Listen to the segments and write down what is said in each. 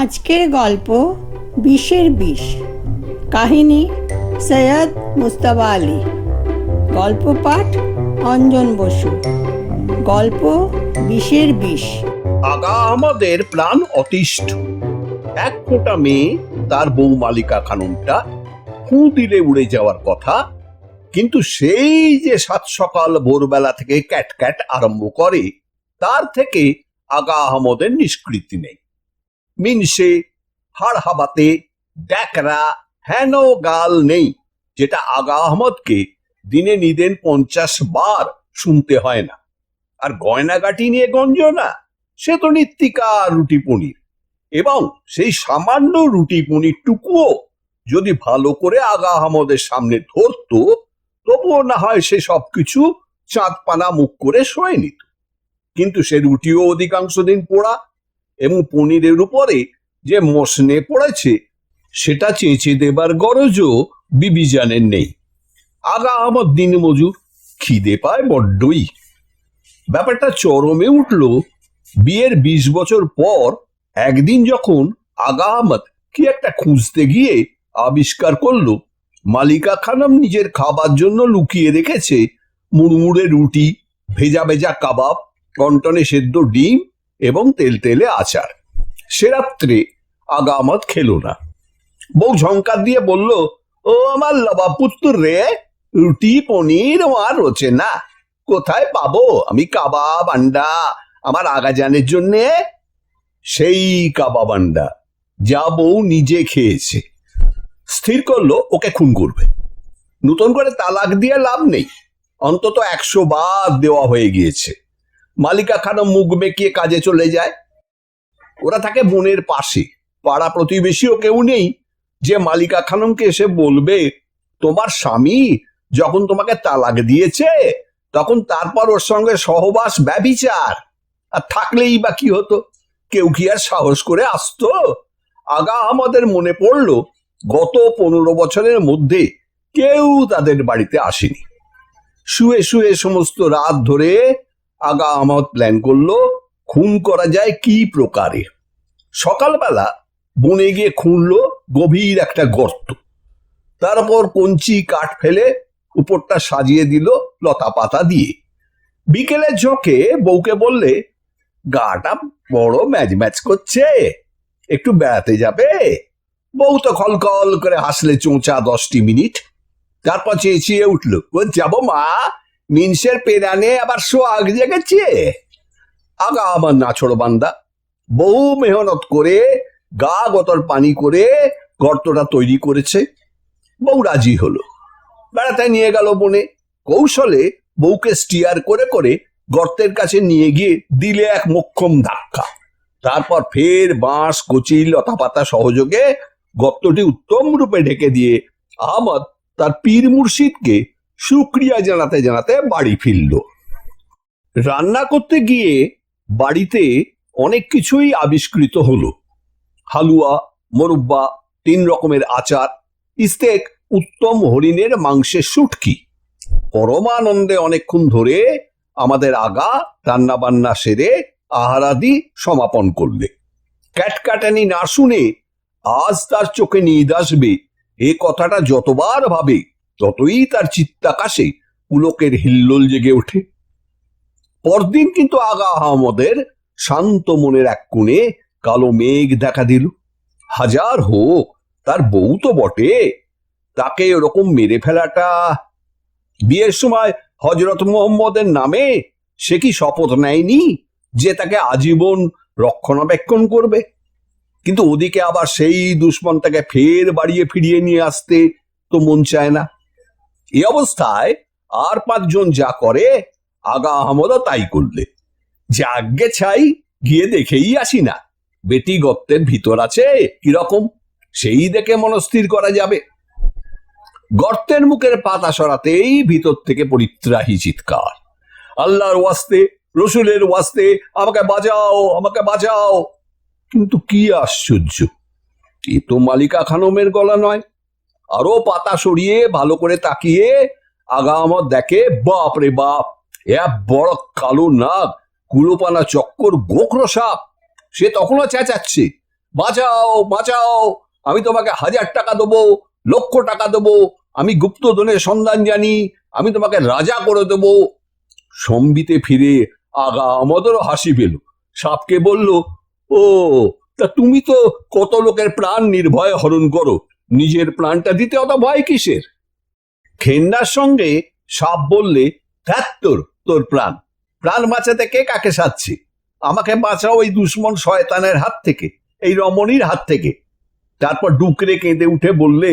আজকের গল্প বিষের বিষ। কাহিনী সৈয়দ মুস্তাবা আলী। গল্প পাঠ অঞ্জন বসু। গল্প বিষের বিষ। আগা আমাদের প্রাণ অতিষ্ঠ। এক ফোঁটা মেয়ে তার বউ মালিকা খানমটা ফু দিলে উড়ে যাওয়ার কথা, কিন্তু সেই যে সাত সকাল ভোরবেলা থেকে ক্যাট ক্যাট আরম্ভ করে, তার থেকে আগা আহমদের নিষ্কৃতি নেই। মিনসে, হাড় হাবাতে ড্যাকরা হেন গাল নেই, যেটা আগা আহমদকে দিনে নিদেন পঞ্চাশ বার শুনতে হয় না। আর গয়নাগাটি নিয়ে গঞ্জনা সে তো নিত্যিকা রুটি পনির। এবং সেই সামান্য রুটি পনির টুকুও যদি ভালো করে আগা আহমদের সামনে ধরতো, তবুও না হয় সে সবকিছু চাঁদ পানা মুখ করে সয়ে নিত। কিন্তু সে রুটিও অধিকাংশ দিন পোড়া এবং পনিরের উপরে যে মশনে পড়েছে, সেটা চেঁচে দেবার গরজও বিবিজানের নেই। আগা আহমদ দিন মজুর, খিদে পায় বড্ডই। ব্যাপারটা চরমে উঠল। বিয়ের বিশ বছর পর একদিন যখন আগা আহমদ কি একটা খুঁজতে গিয়ে আবিষ্কার করল মালিকা খানম নিজের খাবার জন্য লুকিয়ে রেখেছে, মুড়মুড়ে রুটি, ভেজা ভেজা কাবাব কন্টনে সেদ্ধ ডিম এবং তেল তেলে আচার। সে রাত্রে আগা আহমদ খেলো না। বউ ঝঙ্কার দিয়ে বলল, ও আমার লবা পুত্র রে, রুটি, পনির আর রোচে না। কোথায় পাবো? আমি কাবাব আন্ডা আমার আগাজানের জন্যে? সেই কাবাব আন্ডা, যা বউ নিজে খেয়েছে। স্থির করল, ওকে খুন করবে। নতুন করে তালাক দিয়ে লাভ নেই। অন্তত একশো বার দেওয়া হয়ে গিয়েছে। মালিকা খানম মুখ বেঁকিয়ে কাজে চলে যায়। ওরা থাকে বোনের পাশে। পাড়া প্রতিবেশীও কেউ নেই। যে মালিকা খানমকে এসে বলবে, তোমার স্বামী যখন তোমাকে তালাক দিয়েছে, তখন তারপর ওর সঙ্গে সহবাস ব্যবিচার আর থাকলেই বা কি হতো? কেউ কি আর সাহস করে আসতো? আগা আমাদের মনে পড়ল, গত পনেরো বছরের মধ্যে কেউ তাদের বাড়িতে আসেনি। শুয়ে শুয়ে সমস্ত রাত ধরে আগা আহমদ প্ল্যান করল, খুন করা যায় কি প্রকারে? সকালবেলা বনে গিয়ে খুঁড়লো গভীর একটা গর্ত। তারপর কঞ্চি কাঠ ফেলে উপরটা সাজিয়ে দিল লতা পাতা দিয়ে। বিকেলে ঝোঁকে বউকে বললে, গাটা বড় ম্যাচ ম্যাচ করছে, একটু বেড়াতে যাবে? বউ তো খলকল করে হাসলে চোঁচা দশটি মিনিট। তারপর চেঁচিয়ে উঠল, ও যাব মা মিনসের পেরানে আবার সোয়াগ জেগেছে। আগা আমার নাছড় বান্দা। বহু মেহনত করে, গা গতর পানি করে গর্তটা তৈরি করেছে। বউ রাজি হলো। বেড়াতে নিয়ে গেল বনে। কৌশলে বউকে স্টিয়ার করে করে গর্তের কাছে নিয়ে গিয়ে দিলে এক মোক্ষম ধাক্কা। তারপর ফের বাঁশ কচি লতাপাতা সহযোগে গর্তটি উত্তম রূপে ঢেকে দিয়ে আহমদ তার পীর মুর্শিদকে সুক্রিয়া জানাতে জানাতে বাড়ি ফিরল। রান্না করতে গিয়ে বাড়িতে অনেক কিছুই আবিষ্কৃত হলো। হালুয়া, মোরব্বা, তিন রকমের আচার, ইস্তেক, উত্তম হরিণের মাংসের সুটকি পরমানন্দে অনেকক্ষণ ধরে আমাদের আগা রান্না বান্না সেরে আহারাদি সমাপন করলে। ক্যাটকাটানি না শুনে আজ তার চোখে নিদ আসবে, এ কথাটা যতবার ভাবে ততই তার চিত্তাকাশে পুলকের হিল্লোল জেগে ওঠে। পরদিন কিন্তু আগা আহমদের শান্ত মনের এক কোণে কালো মেঘ দেখা দিল। হাজার হোক তার বউ তো বটে। তাকে ওরকম মেরে ফেলাটা। বিয়ের সময় হজরত মোহাম্মদের নামে সে কি শপথ নেয়নি যে তাকে আজীবন রক্ষণাবেক্ষণ করবে? কিন্তু ওদিকে আবার সেই দুশ্মনটাকে ফের বাড়িয়ে ফিরিয়ে নিয়ে আসতে তো মন চায় না। এই অবস্থায় আর পাঁচজন যা করে আগা আহমদও তাই করলে। যাগ্যে ছাই, গিয়ে দেখেই আসি না। বেটি গর্তের ভিতর আছে, কীরকম? সেই দেখে মনস্থির করা যাবে। গর্তের মুখের পাতা সরাতেই ভিতর থেকে পরিত্রাহী চিৎকার। আল্লাহর ওয়াস্তে, রসুলের ওয়াস্তে, আমাকে বাঁচাও আমাকে বাঁচাও। কিন্তু কি আশ্চর্য! এ তো মালিকা খানমের গলা নয়। আরও পাতা সরিয়ে ভালো করে তাকিয়ে আগা আমার দেখে, বাপ রে বাপ এক বড় কালো নাগ, কুলোপানা চক্কর, গোখরো সাপ, সে তখনও চেঁচাচ্ছে। বাঁচাও বাঁচাও, আমি তোমাকে হাজার টাকা দেবো, লক্ষ টাকা দেবো, আমি গুপ্তধনের সন্ধান জানি, আমি তোমাকে রাজা করে দেবো। সম্বিতে ফিরে আগা আমাদেরও হাসি পেল। সাপকে বলল, ও, তা তুমি তো কত লোকের প্রাণ নির্ভয়ে হরণ করো। নিজের প্রাণটা দিতে অত ভয় কিসের? খেন্নার সঙ্গে সাপ বললে তোর তোর প্রাণ। প্রাণ বাঁচাতে কে কাকে সাচ্ছে আমাকে বাঁচাও ওই দুশ্মন শয়তানের হাত থেকে, এই রমণীর হাত থেকে। তারপর ডুকরে কেঁদে উঠে বললে,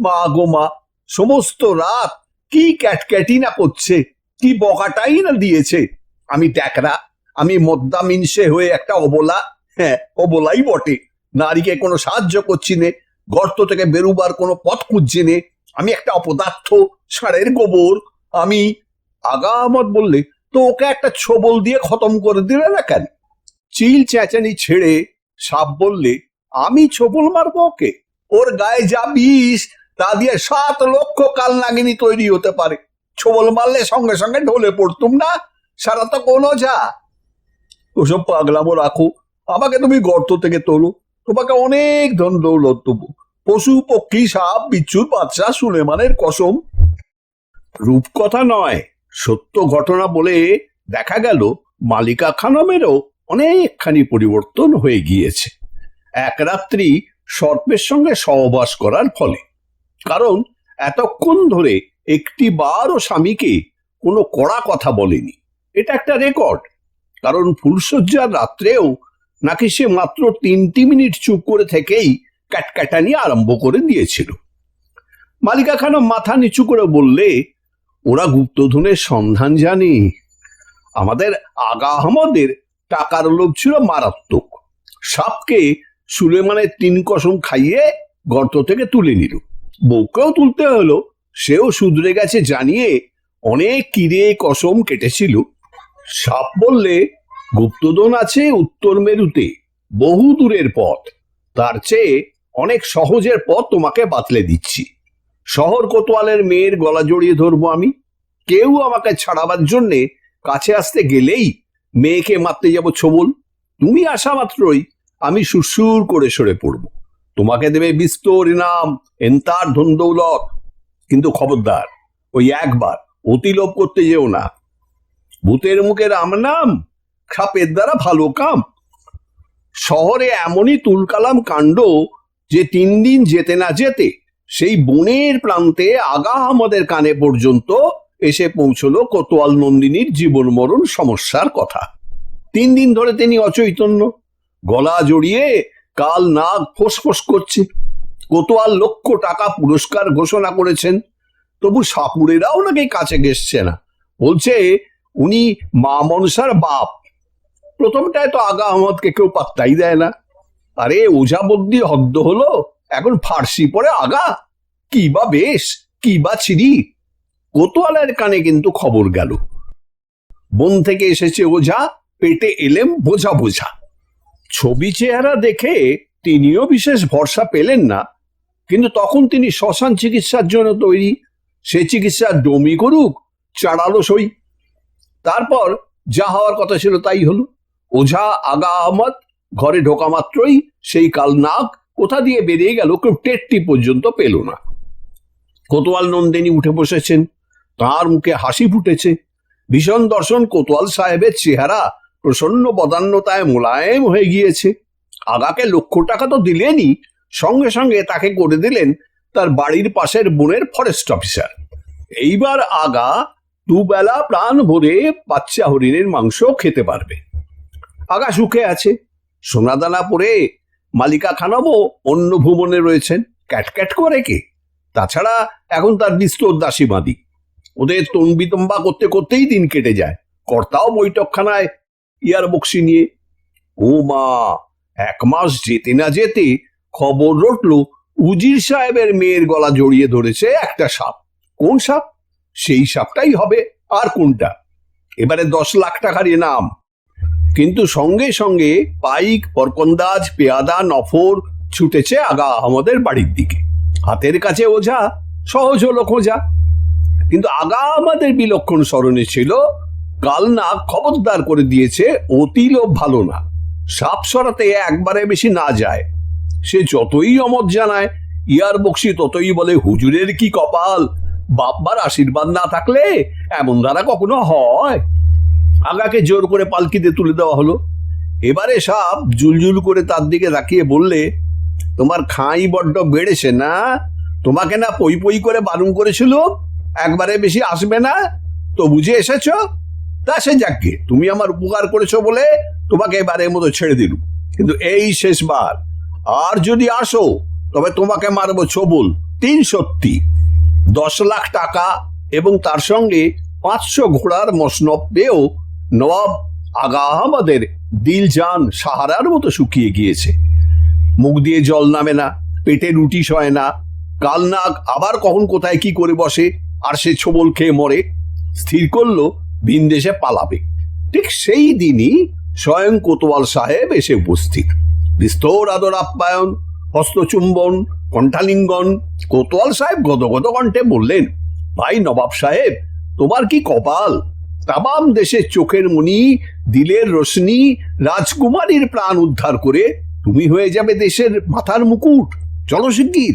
মা গো মা, সমস্ত রাত কি ক্যাটক্যাটি না করছে, কি বকাটাই না দিয়েছে? আমি ট্যাকরা, আমি মদ্দা মিনসে হয়ে একটা অবলা হ্যাঁ অবলাই বটে। নারীকে কোনো সাহায্য করছি নে গর্ত থেকে বেরুবার কোনো পথ খুঁজছি নে। আমি একটা অপদার্থ ষাঁড়ের গোবর। আমি আগামত বললে তো ওকে একটা ছবল দিয়ে খতম করে দিলে না কেন? চিল চেঁচানি ছেড়ে সাপ বললে, আমি ছবল মারবো ওকে? ওর গায়ে যা বিষ, তা দিয়ে সাত লক্ষ কাল নাগিনী তৈরি হতে পারে। ছবল মারলে সঙ্গে সঙ্গে ঢলে পড়তুম না? সারা তো কোনো যা। ওসব পাগলামো রাখো। আমাকে তুমি গর্ত থেকে তোলো। তোমাকে অনেক ধন দৌলত দেবো পশু, পক্ষী, সাপ বিচ্ছুর বাচ্চা, সুলেমানের কসম। রূপকথা নয়, সত্য ঘটনা বলে দেখা গেল মালিকা খানমেরও অনেকখানি পরিবর্তন হয়ে গিয়েছে। এক রাত্রি সর্পের সঙ্গে সহবাস করার ফলে। কারণ এতক্ষণ ধরে একটি বারও স্বামীকে কোনো কড়া কথা বলেনি। এটা একটা রেকর্ড। কারণ ফুলসজ্জার রাত্রেও নাকি সে মাত্র তিনটি মিনিট চুপ করে থেকেই ক্যাটক্যাটানি আরম্ভ করে দিয়েছিল? মালিকা খানম মাথা নিচু করে বললে, ওরা গুপ্তধনের সন্ধান জানে। আমাদের আগা আহমদের টাকার লোভ ছিল মারাত্মক। সাপকে সুলেমানের তিন কসম খাইয়ে গর্ত থেকে তুলে নিল। বউকেও তুলতে হলো। সেও শুধরে গেছে জানিয়ে অনেক কিরে কসম কেটেছিল। সাপ বললে গুপ্তধন আছে উত্তর মেরুতে, বহু দূরের পথ। তার চেয়ে অনেক সহজের পথ তোমাকে বাতলে দিচ্ছি। শহর কোতোয়ালের মেয়ের গলা জড়িয়ে ধরবো আমি। কেউ আমাকে ছাড়াবার জন্যে কাছে আসতে গেলেই মেয়েকে মারতে যাব ছবল। তুমি আসা মাত্রই আমি সুরসুর করে সরে পড়ব। তোমাকে দেবে বিস্তর ইনাম, এন্তার ধন দৌলত। কিন্তু খবরদার, ওই একবার অতিলোভ করতে যেও না। ভূতের মুখে রাম খাপের দ্বারা ভালো কাম। শহরে এমনই তুলকালাম কাণ্ড যে তিন দিন যেতে না যেতে সেই বনের প্রান্তে আগা আমাদের কানে পর্যন্ত এসে পৌঁছলো কোতোয়াল নন্দিনীর জীবন মরণ সমস্যার কথা। তিন দিন ধরে তিনি অচৈতন্য। গলা জড়িয়ে কাল নাগ ফোসফোস করছে। কোতোয়াল লক্ষ টাকা পুরস্কার ঘোষণা করেছেন। তবু সাপুরেরাও নাকি কাছে গেসছে না। বলছে, উনি মা মনসার বাপ। প্রথমটায় তো আগা আহমদকে কেউ পাত্তাই দেয় না। আরে, ওঝা বদ্যি হদ্দ হলো, এখন ফার্সি পরে আগা। কি বা বেশ, কি বা ছিরি। কোতোয়ালের কানে কিন্তু খবর গেল। বন থেকে এসেছে ওঝা, পেটে এলেম বোঝা বোঝা। ছবি চেহারা দেখে তিনিও বিশেষ ভরসা পেলেন না। কিন্তু তখন তিনি শ্মশান চিকিৎসার জন্য তৈরি। সে চিকিৎসা ডমি করুক, চাড়ালো সই। তারপর যা হওয়ার কথা ছিল তাই হলো। ওঝা আগা আহমদ, ঘরে ঢোকা মাত্রই সেই কাল নাগ কোথা দিয়ে বেরিয়ে গেল কেউ টেটটি পর্যন্ত পেল না। কোতোয়াল নন্দিনী উঠে বসেছেন, তার মুখে হাসি ফুটেছে। ভীষণ দর্শন কোতোয়াল সাহেবের চেহারা প্রসন্ন বদান্যতায় মোলায়েম হয়ে গিয়েছে। আগাকে লক্ষ টাকা তো দিলেনই, সঙ্গে সঙ্গে তাকে করে দিলেন তার বাড়ির পাশের বনের ফরেস্ট অফিসার এইবার আগা দুবেলা প্রাণ ভরে বাচ্চা হরিণের মাংস খেতে পারবে। আগা সুখে আছে। সোনাদানা পরে মালিকা খানাবো অন্য ভুবনে রয়েছেন। ক্যাটক্যাট করে কে? তাছাড়া এখন তার বিস্তর দাসী বাঁধি। ওদের তম্বিতম্বা করতে করতেই দিন কেটে যায়। কর্তাও বৈঠকখানায় ইয়ার বক্সি নিয়ে। ও মা, এক মাস যেতে না যেতে খবর রটলো উজির সাহেবের মেয়ের গলা জড়িয়ে ধরেছে একটা সাপ। কোন সাপ? সেই সাপটাই হবে আর কোনটা? এবারে দশ লাখ টাকার নাম কিন্তু সঙ্গে সঙ্গে পাইক, পরকন্দাজ, পেয়াদা, নফর ছুটেছে আগা আহমদের বাড়ির দিকে। হাতের কাছে ওঝা, সহজ হলো খোঁজা। কিন্তু আগা আমাদের বিলক্ষণ স্মরণে ছিল, কাল না খবরদার করে দিয়েছে অতি লোভ ভালো না। সাপ সরাতে একবারে বেশি না যায়। সে যতই অমত জানায়, ইয়ার বক্সি ততই বলে, হুজুরের কি কপাল? বাপ্পার আশীর্বাদ না থাকলে এমন দ্বারা কখনো হয়? আগাকে জোর করে পালকিতে তুলে দেওয়া হলো। এবারে সাপ জুলজুল করে তার দিকে তাকিয়ে বললে, তোমার খাই বড্ড বেড়েছে না? তোমাকে না পই পই করে বারণ করেছিল? একবারে বেশি আসবে না? তো বুঝে এসেছ? তা সে যাকে তুমি আমার উপকার করেছ বলে তোমাকে এবারের মতো ছেড়ে দিল কিন্তু এই শেষবার, আর যদি আসো, তবে তোমাকে মারবো ছবল তিন সত্যি দশ লাখ টাকা এবং তার সঙ্গে পাঁচশো ঘোড়ার মসনব পেয়েও নবাব আগা আহমদের দিল জান সাহারার মতো শুকিয়ে গিয়েছে। মুখ দিয়ে জল নামে না, পেটে রুটি সয় না, কাল নাগ আবার কখন কোথায় কি করে বসে, আর সে ছোবল খেয়ে মরে, স্থির করল ভিনদেশে পালাবে। ঠিক সেই দিনই স্বয়ং কোতোয়াল সাহেব এসে উপস্থিত। বিস্তর আদর আপ্যায়ন, হস্তচুম্বন, কণ্ঠালিঙ্গন, কোতোয়াল সাহেব গদগদ কণ্ঠে বললেন, ভাই নবাব সাহেব, তোমার কি কপাল? তামাম দেশের চোখের মণি দিলের রোশনি, রাজকুমারীর প্রাণ উদ্ধার করে তুমি হয়ে যাবে দেশের মাথার মুকুট। চলো শিগগির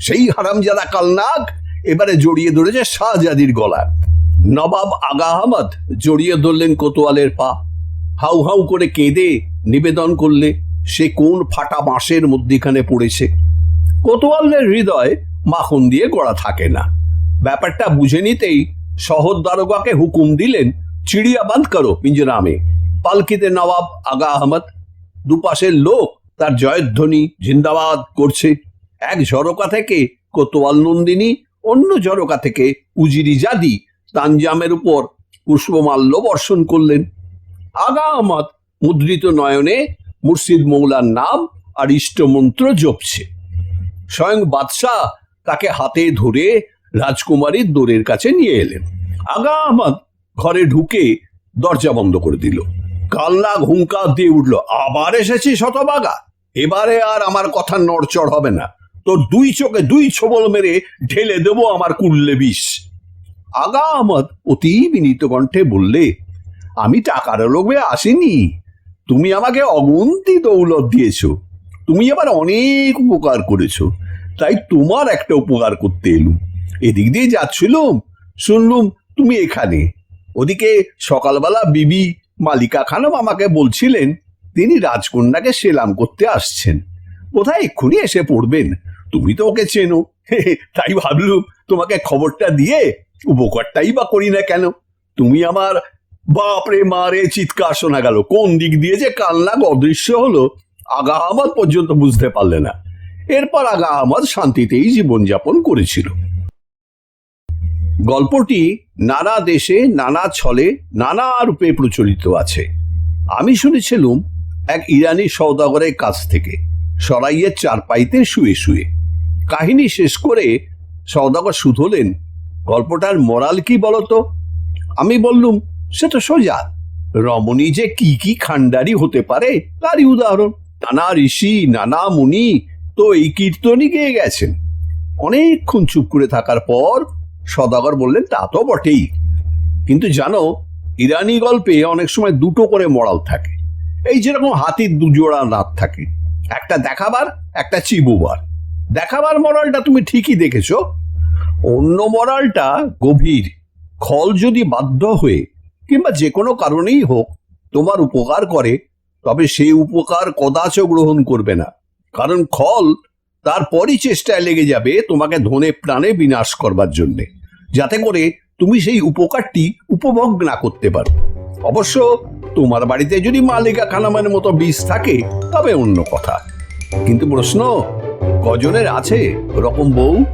সেই হারামজাদা কালনাগ এবারে জড়িয়ে ধরেছে শাহজাদির গলা নবাব আগা আহমদ জড়িয়ে ধরলেন কোতোয়ালের পা। হাউ হাউ করে কেঁদে নিবেদন করলে সে কোন ফাটা বাঁশের মধ্যিখানে পড়েছে। কোতোয়ালের হৃদয় মাখন দিয়ে গড়া থাকে না। ব্যাপারটা বুঝে নিতেই শহর দারোগাকে হুকুম দিলেন, চিড়িয়া বাঁধ করো পিঞ্জরামে পালকিতে নবাব আগা আহমদ, দুপাশের লোক তার জয়ধ্বনি জিন্দাবাদ করছে। এক ঝরকা থেকে কোতোয়াল নন্দিনী, অন্য ঝরকা থেকে উজিরি জাদি তানজামের উপর পুষ্পমাল্য বর্ষণ করলেন। আগা আহমদ মুদ্রিত নয়নে মুর্শিদ মৌলার নাম আর ইষ্টমন্ত্র জপছে। স্বয়ং বাদশাহ তাকে হাতে ধরে রাজকুমারীর দোরের কাছে নিয়ে এলেন। আগা আহমদ ঘরে ঢুকে দরজা বন্ধ করে দিল। কালনাগ হুঙ্কার দিয়ে উঠল, আবার এসেছি শতবাগা এবারে আর আমার কথা নড়চড় হবে না। তোর দুই চোখে দুই ছোবল মেরে ঢেলে দেবো আমার কুল্লে বিষ। আগা আহমদ অতি বিনীত কণ্ঠে বললে, আমি টাকার লোভে আসিনি। তুমি আমাকে অগুন্তি দৌলত দিয়েছ। তুমি আবার অনেক উপকার করেছ। তাই তোমার একটা উপকার করতে এলুম। এদিক দিয়ে যাচ্ছিলুম, শুনলুম তুমি এখানে। ওদিকে সকালবেলা বিবি মালিকা খানম আমাকে বলছিলেন, তিনি রাজকন্যাকে সেলাম করতে আসছেন। কোথায় এক্ষুনি এসে পড়বেন, তুমি তো ওকে চেনো। তাই ভাবলুম তোমাকে খবরটা দিয়ে উপকারটাই বা করি না কেন? তুমি আমার বাপরে মারে চিৎকার শোনা গেল, কোন দিক দিয়ে যে কান্নাগ অদৃশ্য হলো, আগা আহমদ পর্যন্ত বুঝতে পারলে না। এরপর আগা আহমদ শান্তিতেই জীবনযাপন করেছিল। গল্পটি নানা দেশে, নানা ছলে, নানা রূপে প্রচলিত আছে। আমি শুনেছিলুম এক ইরানি সৌদাগরের কাছ থেকে সরাইয়ের চারপাইতে শুয়ে শুয়ে। কাহিনী শেষ করে সৌদাগর শুধলেন গল্পটার মোরাল কি বলতো? আমি বললুম, সে তো সোজা। রমণী যে কি কি খান্ডারি হতে পারে, তারই উদাহরণ। নানা ঋষি, নানা মুনি তো এই কীর্তনই গেয়ে গেছেন। অনেকক্ষণ চুপ করে থাকার পর সদাগর বললেন, তা তো বটেই। কিন্তু জানো, ইরানি গল্পে অনেক সময় দুটো করে মরাল থাকে। এই যেরকম হাতির দুজোড়া দাঁত থাকে, একটা দেখাবার, একটা চিবুবার। দেখাবার মরালটা তুমি ঠিকই দেখেছ, অন্য মরালটা গভীর, খল যদি বাধ্য হয়ে, কিংবা যে কোনো কারণেই হোক, তোমার উপকার করে, তবে সেই উপকার কদাচ গ্রহণ করবে না। কারণ খল তারপরই চেষ্টায় লেগে যাবে তোমাকে ধনে প্রাণে বিনাশ করবার জন্যে। যাতে করে তুমি সেই উপকারটি উপভোগ না করতে পারো। অবশ্য তোমার বাড়িতে যদি মালিকা খানামানের মতো বীজ থাকে, তবে অন্য কথা। কিন্তু প্রশ্ন, কজনের আছে রকম বউ?